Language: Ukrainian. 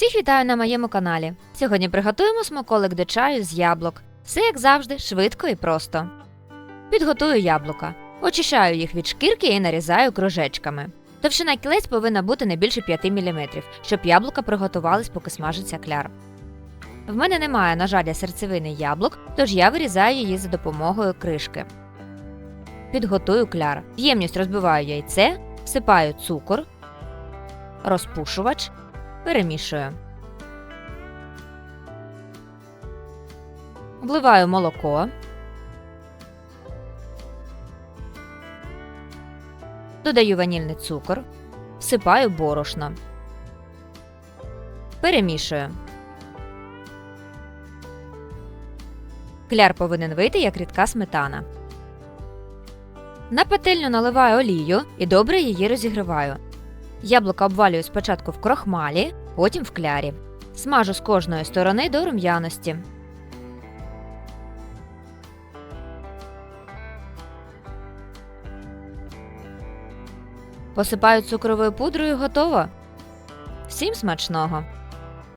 Всіх вітаю на моєму каналі. Сьогодні приготуємо смаколик до чаю з яблук. Все як завжди, швидко і просто. Підготую яблука. Очищаю їх від шкірки і нарізаю кружечками. Товщина кілець повинна бути не більше 5 мм, щоб яблука приготувались, поки смажиться кляр. В мене немає нажаля серцевини яблук, тож я вирізаю її за допомогою кришки. Підготую кляр. В ємність розбиваю яйце, всипаю цукор, розпушувач, перемішую. Вливаю молоко. Додаю ванільний цукор, всипаю борошно. Перемішую. Кляр повинен вийти як рідка сметана. На пательню наливаю олію і добре її розігріваю. Яблука обвалюю спочатку в крохмалі, потім в клярі. Смажу з кожної сторони до рум'яності. Посипаю цукровою пудрою готово. Всім смачного!